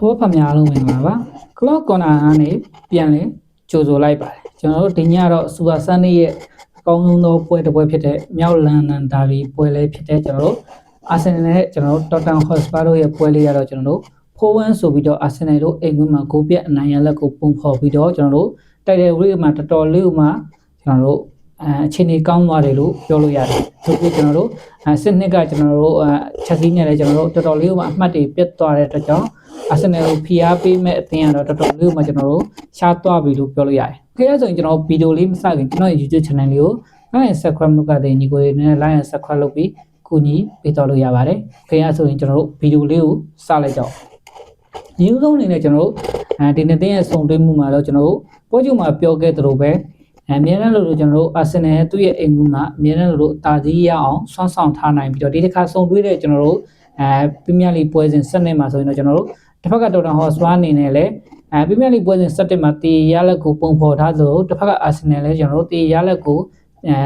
ဖိုးဖများလုံးဝင်ပါပါ clock corner ကနေပြန်လဲကြိုဆိုလိုက်ပါတယ်ကျွန်တော်တို့ဒီညတော့ super sunday ရဲ့အကောင်းဆုံးသောပွဲတစ်ပွဲဖြစ်တဲ့မြောက်လန်ဒန်ဒါဘီပွဲလေးဖြစ်တဲ့ကျွန်တော်တို့ Arsenal နဲ့ကျွန်တော်တို့ Tottenham Hotspur တို့ရဲ့ပွဲလေးရတော့ကျွန်တော်တို့4-1ဆိုပြီးတော့ Arsenal တို့အိမ်ကွင်းမှာဂိုးပြတ်အနိုင်ရလက်ကိုပုံဖော်ပြီးတော့ကျွန်တော်တို့တိုက်တဲ့ဝိရမှာတော်တော်လေးဥမှာကျွန်တော်တို့ အဲအခြေအနေကောင်းသွားတယ်လို့ပြောလို့ရတယ်။ဆိုပြီးကျွန်တော်တို့အဲစစ်နှစ်ကကျွန်တော်တို့အဲချက်စီးနဲ့လည်းကျွန်တော်တို့တော်တော်လေးဥမှာအမှတ်တွေပြတ်သွားတဲ့အတွက်ကြောင့် Arsenal ကိုဖိအားပေးမဲ့အသင်းကတော့တော်တော်လေးဥမှာကျွန်တော်တို့ရှားသွားပြီလို့ပြောလို့ရတယ်။ခေတ်ဆိုရင်ကျွန်တော်ဗီဒီယိုလေးမစခင်ကျွန်တော်ရဲ့ YouTube channel လေးကို like and subscribe လုပ်ကြတဲ့ညီကိုတွေနဲ့ like and subscribe လုပ်ပြီးကူညီပေးတော်လို့ရပါတယ်။ခေတ်ဆိုရင်ကျွန်တော်တို့ဗီဒီယိုလေးကိုစလိုက်ကြအောင်။ဒီဥဆုံးအနေနဲ့ကျွန်တော်တို့အဲဒီနေ့တင်းရဲ့စုံတွဲမှုမှာတော့ကျွန်တော်တို့ပွဲချုပ်မှာပြောခဲ့သလိုပဲ အမြဲတမ်းလို့ကျွန်တော်တို့အာဆင်နယ်ရဲ့သူ့ရဲ့အိမ်ကူမှာအမြဲတမ်းလို့တာကြီးရအောင်ဆွမ်းဆောင်ထားနိုင်ပြီးတော့ဒီတစ်ခါစုံတွဲတဲ့ကျွန်တော်တို့အဲပရီးမီးယားလိပွဲစဉ်7နှစ်မှာဆိုရင်တော့ကျွန်တော်တို့တစ်ဖက်ကတော်တန်ဟော့စပါအနေနဲ့လည်းအဲပရီးမီးယားလိပွဲစဉ်7မှာတီရလက်ကိုပုံဖော်ထားသလိုတစ်ဖက်ကအာဆင်နယ်လည်းကျွန်တော်တို့တီရလက်ကိုအဲ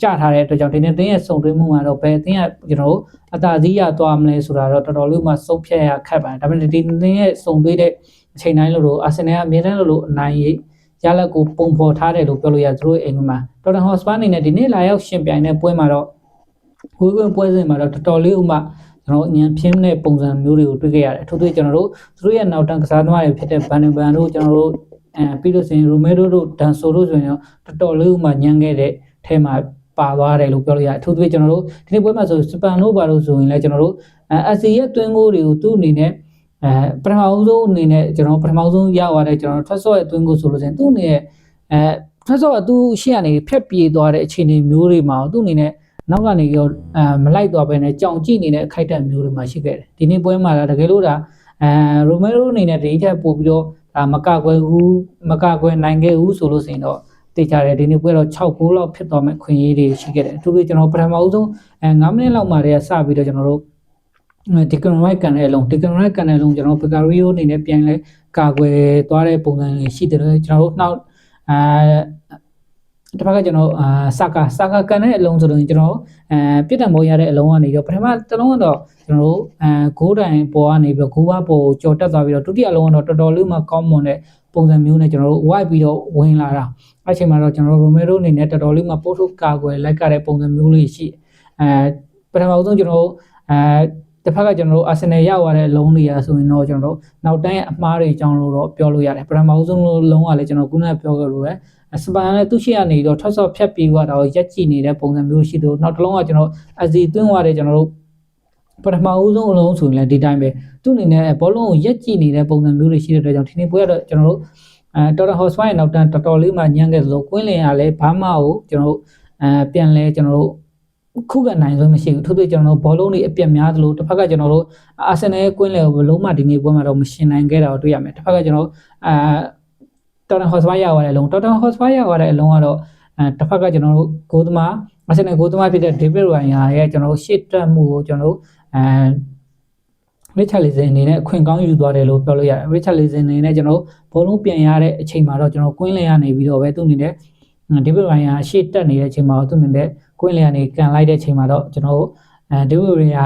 ကြထားတဲ့အတွက်ကြောင့်ဒီနေ့တင်းရဲ့စုံတွဲမှုကတော့ဘယ်အတင်းကကျွန်တော်တို့အတာကြီးရသွားမလဲဆိုတာတော့တော်တော်လေးမှစုပ်ဖြတ်ရခက်ပါတယ်ဒါပေမဲ့ဒီတင်းရဲ့စုံတွဲတဲ့အချိန်တိုင်းလို့လို့အာဆင်နယ်ကအမြဲတမ်းလို့လို့အနိုင်ရ လက်ကိုပုံဖော်ထားတယ်လို့ပြောလို့ရသူတို့အိမ်မှာတော်တန်ဟော့စပါအနေနဲ့ဒီနေ့လာရောက်ရှင်ပြိုင်တဲ့ပွဲမှာတော့ဝေးဝေးပွဲစဉ်မှာတော့တော်တော်လေးဥမှကျွန်တော်အញ្ញံဖြင်းတဲ့ပုံစံမျိုးတွေကိုတွေ့ခဲ့ရတယ်အထူးသဖြင့်ကျွန်တော်တို့သူတို့ရဲ့နောက်တန်းကစားသမားတွေဖြစ်တဲ့ဘန်နဘန်တို့ကျွန်တော်တို့အဲပြီးလို့ဆိုရင်ရိုမဲဒိုတို့ဒန်ဆိုတို့ဆိုရင်တော့တော်တော်လေးဥမှညံခဲ့တဲ့ထဲမှာပါသွားတယ်လို့ပြောလို့ရတယ်အထူးသဖြင့်ကျွန်တော်တို့ဒီနေ့ပွဲမှာဆိုစပန်တို့ပါလို့ဆိုရင်လည်းကျွန်တော်တို့အဲအစီရဲ့တွင်းကိုတွေကိုသူ့အနေနဲ့ အဲပထမဆုံးအနေနဲ့ကျွန်တော်ပထမဆုံးရသွားတဲ့ကျွန်တော်ထွက်ဆော့ရဲ့အတွင်းကိုဆိုလို့ဆိုရင်သူ့အနေနဲ့အဲထွက်ဆော့ကသူ့ရှေ့ကနေဖြက်ပြေးသွားတဲ့အခြေအနေမျိုးတွေမှာသူ့အနေနဲ့နောက်ကနေရောအဲမလိုက်သွားပဲနဲ့ကြောင်ကြည့်နေတဲ့အခိုက်အတန့်မျိုးတွေမှာရှိခဲ့တယ်ဒီနေ့ပွဲမှာတကယ်လို့ဒါအဲရိုမဲရိုအနေနဲ့ဒီထက်ပို့ပြီးတော့ဒါမကကွယ်ဘူးမကကွယ်နိုင်ခဲ့ဘူးဆိုလို့ဆိုရင်တော့တေချာတယ်ဒီနေ့ပွဲတော့6ဂိုးလောက်ဖြစ်သွားမဲ့ခွင့်ရေးတွေရှိခဲ့တယ်အထူးသဖြင့်ကျွန်တော်ပထမဦးဆုံးအဲ9မိနစ်လောက်မှတည်းကစပြီးတော့ကျွန်တော်တို့ ဒီကရိုက်ကန်တဲ့အလုံးဒီကရိုက်ကန်တဲ့အလုံးကျွန်တော်ပကာရီယိုအနေနဲ့ပြန်လဲကာကွယ်သွားတဲ့ပုံစံတွေရှိတယ်ကျွန်တော်တို့နောက်အဲတစ်ဖက်ကကျွန်တော်အာစကာစကာကန်တဲ့အလုံးဆိုတော့ကျွန်တော်အဲပြစ်ဒဏ်ပေါ်ရတဲ့အလုံးကနေတော့ပထမတစ်လုံးကတော့ကျွန်တော်တို့အဲဂိုးတိုင်ပေါ်ကနေပြီးတော့ဂိုးဘပေါ်ကြော်တက်သွားပြီးတော့ဒုတိယလုံးကတော့တော်တော်လေးမှကောင်းမွန်တဲ့ပုံစံမျိုးနဲ့ကျွန်တော်တို့ white ပြီးတော့ဝင်လာတာအဲ့ချိန်မှာတော့ကျွန်တော်တို့ရိုမဲရိုအနေနဲ့တော်တော်လေးမှပို့ထုတ်ကာကွယ်လိုက်ကြတဲ့ပုံစံမျိုးလေးရှိအဲပထမဆုံးကျွန်တော်တို့အဲ တစ်ဖက်ကကျွန်တော်တို့အာဆင်နယ်ရောက်သွားတဲ့အလုံးတွေရဆိုရင်တော့ကျွန်တော်တို့နောက်တိုင်းအမှားတွေအကြောင်းလို့တော့ပြောလို့ရတယ်ပထမဆုံးလုံးကလည်းကျွန်တော်ခုနကပြောခဲ့လို့ပဲစပန်လည်းသူ့ရှိကနေတော့ထောက်ဆော့ဖြတ်ပြီးသွားတာကိုရက်ကြည့်နေတဲ့ပုံစံမျိုးရှိတယ်နောက်တစ်လုံးကကျွန်တော်အစီသွင်းသွားတဲ့ကျွန်တော်တို့ပထမဦးဆုံးအလုံးဆိုရင်လည်းဒီတိုင်းပဲသူ့အနေနဲ့ဘောလုံးကိုရက်ကြည့်နေတဲ့ပုံစံမျိုးတွေရှိတဲ့အတွက်ကြောင့်ဒီနေ့ပွဲကတော့ကျွန်တော်တို့အဲတော်တော်ဟော့စပိုင်းနောက်တန်းတော်တော်လေးမှညံ့ခဲ့သလိုကွင်းလင်ကလည်းဘာမှကိုကျွန်တော်တို့အဲပြန်လဲကျွန်တော်တို့ ခုကနိုင်ဆုံးမရှိဘူးထို့သူကျွန်တော်တို့ဘောလုံးတွေအပြက်များသလိုတစ်ဖက်ကကျွန်တော်တို့အာဆင်နယ်ရဲ့ကွင်းလယ်ကိုဘလုံးမှဒီနေ့ပွဲမှာတော့မရှင်နိုင်ခဲ့တာကိုတွေ့ရမယ်တစ်ဖက်ကကျွန်တော်အာတော်တန်ဟော့စပိုင်းရောက်သွားတဲ့အလုံးတော်တန်ဟော့စပိုင်းရောက်သွားတဲ့အလုံးကတော့အဲတစ်ဖက်ကကျွန်တော်တို့ဂိုးသမားအာဆင်နယ်ဂိုးသမားဖြစ်တဲ့ဒေးဗစ်ရိုင်ယာရဲ့ကျွန်တော်တို့ရှစ်တက်မှုကိုကျွန်တော်တို့အဲရစ်ချာလီဇန်အနေနဲ့အခွင့်ကောင်းယူသွားတယ်လို့ပြောလို့ရတယ်ရစ်ချာလီဇန်အနေနဲ့ကျွန်တော်ဘောလုံးပြန်ရတဲ့အချိန်မှာတော့ကျွန်တော်ကွင်းလယ်ကနေပြီးတော့ပဲသူ့အနေနဲ့ဒေးဗစ်ရိုင်ယာရှေ့တက်နေတဲ့အချိန်မှာသူ့အနေနဲ့ ကွင်းလယ်ကနေကန်လိုက်တဲ့အချိန်မှာတော့ကျွန်တော်အဲဒေးဗစ်ရိုင်ယာ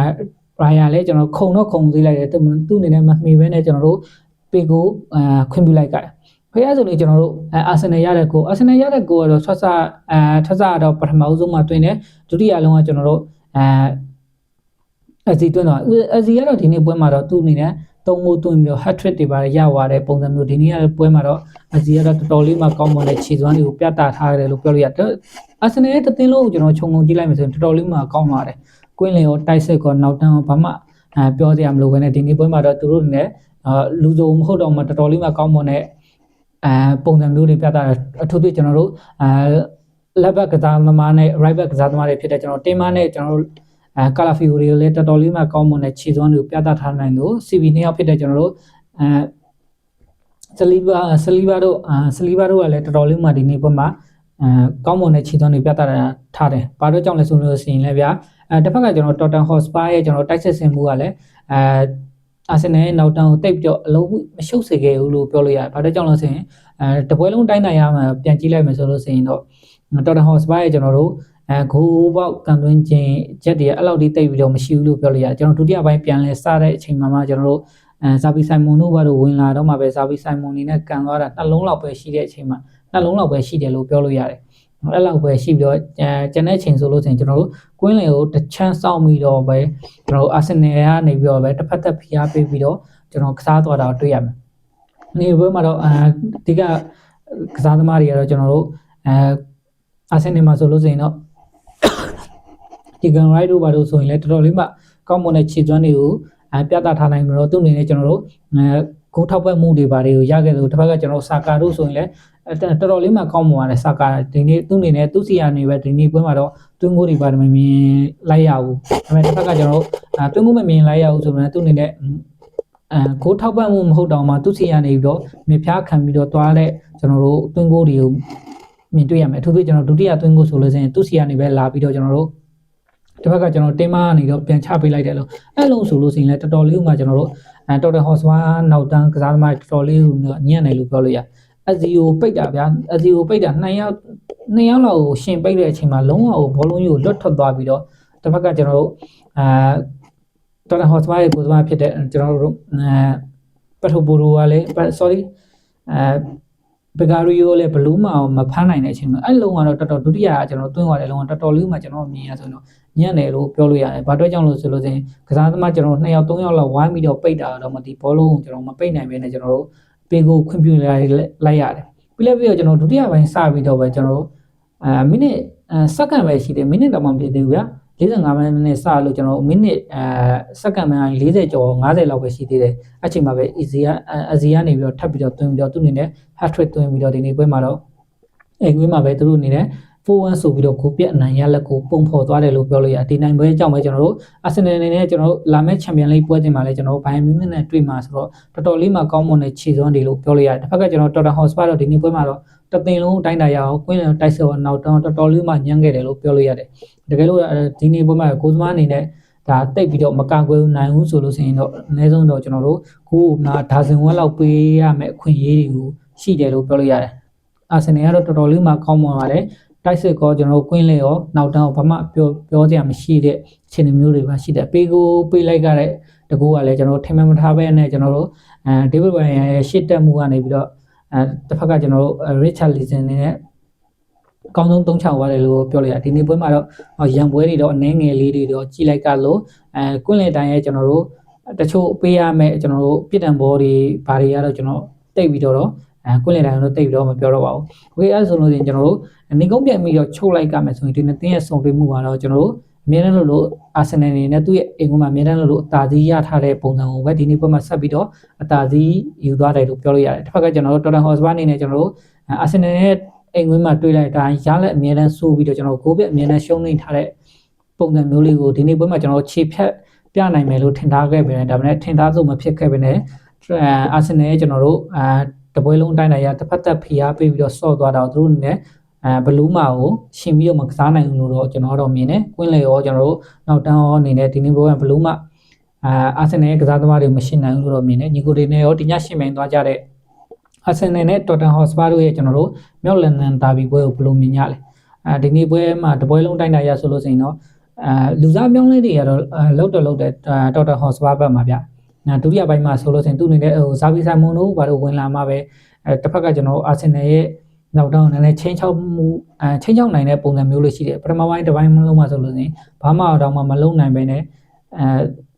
ရိုင်ယာလည်းကျွန်တော်ခုံတော့ခုံသေးလိုက်တယ်သူသူ့အနေနဲ့မမှီဘဲနဲ့ကျွန်တော်တို့ပေကိုအဲခွင့်ပြုလိုက်ကြတယ်ဖရဲဆိုနေကျွန်တော်တို့အာဆင်နယ်ရတဲ့ကိုအာဆင်နယ်ရတဲ့ကိုကတော့ဆွတ်ဆအဲထွက်ဆတော့ပထမဆုံးမှတွင်တယ်ဒုတိယလုံးကကျွန်တော်တို့အဲအစီတွင်းတော့အစီကတော့ဒီနေ့ပွဲမှာတော့သူ့အနေနဲ့ သုံးမိုးသွင်းပြီးတော့ hat trick တွေပါရသွားတဲ့ပုံစံမျိုးဒီနေ့ကပွဲမှာတော့အစီကတော့တော်တော်လေးမှကောင်းမွန်တဲ့ခြေစွမ်းတွေကိုပြသထားရတယ်လို့ပြောလို့ရတယ်အာဆင်နယ်ရဲ့တသင်းလုံးကိုကျွန်တော်ခြုံငုံကြည့်လိုက်မယ်ဆိုရင်တော်တော်လေးမှကောင်းပါတယ်ကွင်းလင်ရောတိုက်စစ်ကောနောက်တန်းရောဘာမှအဲပြောစရာမလိုဘဲနဲ့ဒီနေ့ပွဲမှာတော့သူတို့နဲ့အာလူစုံမဟုတ်တော့မှတော်တော်လေးမှကောင်းမွန်တဲ့အဲပုံစံမျိုးတွေပြသတာအထူးသဖြင့်ကျွန်တော်တို့အဲ left back ကစားသမားနဲ့ right back ကစားသမားတွေဖြစ်တဲ့ကျွန်တော်တင်မာနဲ့ကျွန်တော်တို့ အဲကာလာဖီယိုတွေကိုလည်းတော်တော်လေးမှကောင်းမွန်တဲ့ခြေစွမ်းတွေကိုပြသထားနိုင်လို့ CV နှစ်ယောက်ဖြစ်တဲ့ကျွန်တော်တို့အဲဆလီဘာဆလီဘာတို့အာဆလီဘာတို့ကလည်းတော်တော်လေးမှဒီနေ့ဘက်မှာအဲကောင်းမွန်တဲ့ခြေစွမ်းတွေပြသထားတယ်။ဘာလို့ကြောင့်လဲဆိုလို့ရှိရင်လည်းဗျာအဲတစ်ဖက်ကကျွန်တော် Tottenham Hotspur ရဲ့ကျွန်တော်တိုက်ဆက်ဆင်မှုကလည်းအဲအာဆင်နယ်ရဲ့နောက်တန်းကိုတိတ်ပြီးတော့အလုံးမရှုပ်စေခဲ့ဘူးလို့ပြောလို့ရတယ်။ဘာလို့ကြောင့်လဲဆိုရင်အဲတပွဲလုံးတိုင်းနိုင်ရမှာပြန်ကြည့်လိုက်မယ်ဆိုလို့ရှိရင်တော့ Tottenham Hotspur ရဲ့ကျွန်တော်တို့ အဲဂိုးပေါက်ကန်သွင်းခြင်းချက်တွေအဲ့လောက်ထိတိတ်ပြီးတော့မရှိဘူးလို့ပြောလို့ရတယ်ကျွန်တော်ဒုတိယပိုင်းပြန်လဲစတဲ့အချိန်မှာမှကျွန်တော်တို့အဲဇာဘီဆိုင်မွန်တို့ဘာလို့ဝင်လာတော့မှပဲဇာဘီဆိုင်မွန်နေနဲ့ကန်သွားတာနှလုံးလောက်ပဲရှိတဲ့အချိန်မှာနှလုံးလောက်ပဲရှိတယ်လို့ပြောလို့ရတယ်အဲ့လောက်ပဲရှိပြီးတော့အဲကျန်တဲ့ချိန်ဆိုလို့ဆိုရင်ကျွန်တော်တို့ကွင်းလင်ကိုတစ်ချမ်းစောင့်ပြီးတော့ပဲကျွန်တော်တို့အာဆင်နယ်ကနေပြီးတော့ပဲတစ်ဖက်သက်ဖိအားပေးပြီးတော့ကျွန်တော်ကစားသွားတာကိုတွေ့ရမယ်။ဒီဘက်မှာတော့အဲဒီကကစားသမားတွေကတော့ကျွန်တော်တို့အဲအာဆင်နယ်မှာဆိုလို့ဆိုရင်တော့ ဒီကန်ရိုက်တို့ဘာလို့ဆိုရင်လည်းတော်တော်လေးမှကောင်းမွန်တဲ့ခြေစွမ်းတွေကိုအဲပြသထားနိုင်ပြီးတော့သူ့အနေနဲ့ကျွန်တော်တို့အဲကိုထောက်ပတ်မှုတွေဘာတွေကိုရခဲ့တယ်တစ်ဖက်ကကျွန်တော်စာကာတို့ဆိုရင်လည်းတော်တော်လေးမှကောင်းမွန်ပါတယ်စာကာဒီနေ့သူ့အနေနဲ့သူ့စီကနေပဲဒီနေ့ပွဲမှာတော့တွင်းကိုတွေပါတယ်မမြင်လိုက်ရဘူးဒါပေမဲ့တစ်ဖက်ကကျွန်တော်တို့အဲတွင်းကိုမမြင်လိုက်ရဘူးဆိုတော့သူ့အနေနဲ့အဲကိုထောက်ပတ်မှုမဟုတ်တော့မှသူ့စီကနေပြီးတော့မြဖျားခံပြီးတော့သွားတဲ့ကျွန်တော်တို့တွင်းကိုတွေကိုမြင်တွေ့ရမယ်အထူးသဖြင့်ကျွန်တော်ဒုတိယတွင်းကိုဆိုလို့ဆိုရင်သူ့စီကနေပဲလာပြီးတော့ကျွန်တော်တို့ တစ်ဖက်ကကျွန်တော်တင်းမကနေတော့ပြန်ချပေးလိုက်တယ်လို့အဲ့လိုဆိုလို့ရှိရင်လည်းတော်တော်လေးကကျွန်တော်တို့အဲတော်တော်ဟော့စဝါနောက်တန်းကစားသမားတော်တော်လေးကိုညံ့တယ်လို့ပြောလို့ရအဇီကိုပိတ်တာဗျာအဇီကိုပိတ်တာနှစ်ယောက်နှစ်ယောက်လောက်ကိုရှင်ပိတ်တဲ့အချိန်မှာလုံးဝဘောလုံးကြီးကိုလွတ်ထွက်သွားပြီးတော့တစ်ဖက်ကကျွန်တော်တို့အဲတော်တော်ဟော့စဝါရဲ့ကိုယ်သမားဖြစ်တဲ့ကျွန်တော်တို့အဲပထဘူရိုကလည်း sorry အဲဘဂါရီယိုလည်းဘလူးမအောင်မဖမ်းနိုင်တဲ့အချိန်မှာအဲ့လုံးကတော့တော်တော်ဒုတိယကကျွန်တော်တွင်းသွားတယ်လုံးဝတော်တော်လေးမှကျွန်တော်မြင်ရဆိုတော့ ညံ့တယ်လို့ပြောလို့ရတယ်။ဘာအတွက်ကြောင့်လို့ဆိုလို့ချင်းကစားသမားကျွန်တော်2ယောက်3ယောက်လောက်ဝိုင်းပြီးတော့ပိတ်တာတော့မဒီဘောလုံးကိုကျွန်တော်မပိတ်နိုင်ဘဲနဲ့ကျွန်တော်တို့ပေကိုခွင့်ပြုလိုက်လိုက်ရတယ်။ပြီးလည်းပြီးတော့ကျွန်တော်ဒုတိယပိုင်းစပြီးတော့ပဲကျွန်တော်တို့အာမိနစ်စက္ကန့်ပဲရှိတယ်မိနစ်တော့မှပြည့်သေးဘူးဗျာ။45မိနစ်စလို့ကျွန်တော်မိနစ်အဲစက္ကန့်မှ40ကျော်50လောက်ပဲရှိသေးတယ်။အချိန်မှာပဲ easy ကအစီကနေပြီးတော့ထပ်ပြီးတော့တွင်းပြီးတော့သူ့အနေနဲ့ hat trick တွင်းပြီးတော့ဒီနေ့ပွဲမှာတော့အဲကွေးမှာပဲသူတို့အနေနဲ့ 4-1ဆိုပြီးတော့ကိုပြက်အနိုင်ရလက်ကိုပုံဖော်သွားတယ်လို့ပြောလို့ရဒီနိုင်ပွဲကြောင့်ပဲကျွန်တော်တို့အာဆင်နယ်အနေနဲ့ကျွန်တော်တို့လာမယ့်ချန်ပီယံလိပွဲတင်မှာလဲကျွန်တော်တို့ဘိုင်မြူးနစ်နဲ့တွေ့မှာဆိုတော့တော်တော်လေးမှကောင်းမွန်တဲ့ခြေစွမ်းတွေလို့ပြောလို့ရတယ်တစ်ဖက်ကကျွန်တော်တော်တော်ဟော့စပါတော့ဒီနေ့ပွဲမှာတော့တသိန်းလုံးအတိုင်းတာရအောင်ကွင်းလန်တိုက်ဆောနောက်တော့တော်တော်လေးမှညံ့ခဲ့တယ်လို့ပြောလို့ရတယ်တကယ်လို့ဒီနေ့ပွဲမှာကိုစမားအနေနဲ့ဒါတိတ်ပြီးတော့မကန်ကွယ်နိုင်ဘူးဆိုလို့ဆိုရင်တော့အနည်းဆုံးတော့ကျွန်တော်တို့ကိုနာဒါဇင်ဝက်လောက်ပေးရမယ့်အခွင့်အရေးတွေကိုရှိတယ်လို့ပြောလို့ရတယ်အာဆင်နယ်ကတော့တော်တော်လေးမှကောင်းမွန်ပါတယ် တိုက်စစ်ကောကျွန်တော်တို့ကွင်းလေရောနောက်တန်းကိုဘာမှပြောပြောစရာမရှိတဲ့အခြေအနေမျိုးတွေပါရှိတယ်ပေးကိုပေးလိုက်ကြတဲ့တကူကလည်းကျွန်တော်တို့ထင်မှမထားပဲနဲ့ကျွန်တော်တို့အဲဒေးဗစ်ဝိုင်ရဲ့ရှစ်တက်မှုကနေပြီးတော့အဲတစ်ဖက်ကကျွန်တော်တို့ရစ်ချာလီဆန်နေနဲ့အကောင်းဆုံးသုံးချသွားတယ်လို့ပြောလိုက်ရဒီနေ့ပွဲမှာတော့ရန်ပွဲတွေတော့အနှဲငယ်လေးတွေတော့ကြီးလိုက်ကလို့အဲကွင်းလေတိုင်းရဲ့ကျွန်တော်တို့တချို့ပေးရမယ်ကျွန်တော်တို့ပြစ်ဒဏ်ဘောတွေဘာတွေကတော့ကျွန်တော်တိတ်ပြီးတော့ အဲကွင်းလေတိုင်းတော့တိတ်ပြီးတော့မပြောတော့ပါဘူး။ Okay အဲဆိုလို့ရင်ကျွန်တော်တို့နေကုန်းပြန်ပြီးတော့ချုပ်လိုက်ကမယ်ဆိုရင်ဒီနှစ်သင်းရဲ့စုံတွေ့မှုကတော့ကျွန်တော်တို့အမြဲတမ်းလို့လို့အာဆင်နယ်နေနဲ့သူ့ရဲ့အိမ်ကမှအမြဲတမ်းလို့လို့အသာစီးရထားတဲ့ပုံစံကိုပဲဒီနေ့ပွဲမှာဆက်ပြီးတော့အသာစီးယူသွားတယ်လို့ပြောလို့ရတယ်။တစ်ဖက်ကကျွန်တော်တို့တော်တန်ဟော့စပါအနေနဲ့ကျွန်တော်တို့အာဆင်နယ်ရဲ့အိမ်ကွင်းမှာတွေ့လိုက်တိုင်းရလက်အမြဲတမ်းဆိုးပြီးတော့ကျွန်တော်တို့ကိုပြအမြဲတမ်းရှုံးနေထားတဲ့ပုံစံမျိုးလေးကိုဒီနေ့ပွဲမှာကျွန်တော်ခြေဖြတ်ပြနိုင်မယ်လို့ထင်ထားခဲ့ပေမဲ့ဒါပေမဲ့ထင်ထားစုံမဖြစ်ခဲ့ပေမဲ့အာဆင်နယ်ရဲ့ကျွန်တော်တို့အာ တပွဲလုံးအတိုင်းအရတစ်ဖက်သက်ဖိအားပေးပြီးတော့ဆော့သွားတာသူတို့အနေနဲ့အဲဘလူးမာကိုရှင်ပြီးတော့မကစားနိုင်ဘူးလို့တော့ကျွန်တော်တော့မြင်တယ်။ကွင်းလေရောကျွန်တော်တို့နောက်တန်းရောအနေနဲ့ဒီနေ့ဘောကဘလူးမာအာအာဆင်နယ်ကစားသမားတွေမရှင်နိုင်ဘူးလို့တော့မြင်တယ်။ညီကိုတွေနဲ့ရောဒီညရှင်မိန်သွားကြတဲ့အာဆင်နယ်နဲ့တော်တန်ဟော့စပါတို့ရဲ့ကျွန်တော်တို့မြောက်လန်နန်ဒါဘီပွဲကိုဘယ်လိုမြင်ကြလဲ။အဲဒီနေ့ပွဲမှာတပွဲလုံးတိုင်းနိုင်ရဆိုလို့ဆိုရင်တော့အဲလူစားမြောင်းလေးတွေကတော့လောက်တော့လောက်တဲ့တော်တန်ဟော့စပါဘက်မှာဗျ။ နာဒုတိယပိုင်းမှာဆိုလို့ဆိုရင်သူ့အနေနဲ့ဟိုဇာဗီဆိုင်မွန်တို့ဘာလို့ဝင်လာမှာပဲအဲတစ်ဖက်ကကျွန်တော်အာဆင်နယ်ရဲ့နောက်တော့နည်းနည်းချင်းချောက်မှုအဲချင်းချောက်နိုင်တဲ့ပုံစံမျိုးလေးရှိတယ်ပထမပိုင်းတစ်ပိုင်းမလုံးမှဆိုလို့ဆိုရင်ဘာမှတော့မှမလုံးနိုင်ပဲနဲ့အဲ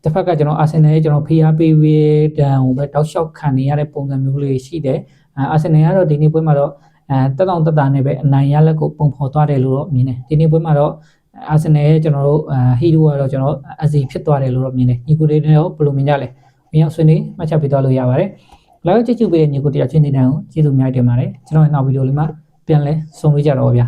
တစ်ဖက်ကကျွန်တော်အာဆင်နယ်ရဲ့ကျွန်တော်ဖိအားပေးဝေးတန်ဟိုပဲတောက်လျှောက်ခံနေရတဲ့ပုံစံမျိုးလေးရှိတယ်အာဆင်နယ်ကတော့ဒီနေ့ပွဲမှာတော့အဲတက်တောင်တက်တာနဲ့ပဲအနိုင်ရလက်ကိုပုံဖော်သွားတယ်လို့တော့မြင်တယ်ဒီနေ့ပွဲမှာတော့အာဆင်နယ်ရဲ့ကျွန်တော်တို့ဟီရိုကတော့ကျွန်တော်အစီဖြစ်သွားတယ်လို့တော့မြင်တယ်ညီကိုတွေနဲ့ရောဘယ်လိုမြင်ကြလဲ မင်းအောင်ဆွေးနွေးမှတ်ချက်ပေးသွားလို့ရပါတယ်လာကြည့်ကြည့်ပေးတဲ့ညီကိုတယောက်ချင်းနေတဲ့အကိုကျေးဇူးအများကြီးတင်ပါတယ်ကျွန်တော်နောက်ဗီဒီယိုလေးမှာပြန်လဲဆုံတွေ့ကြတော့ပါဗျာ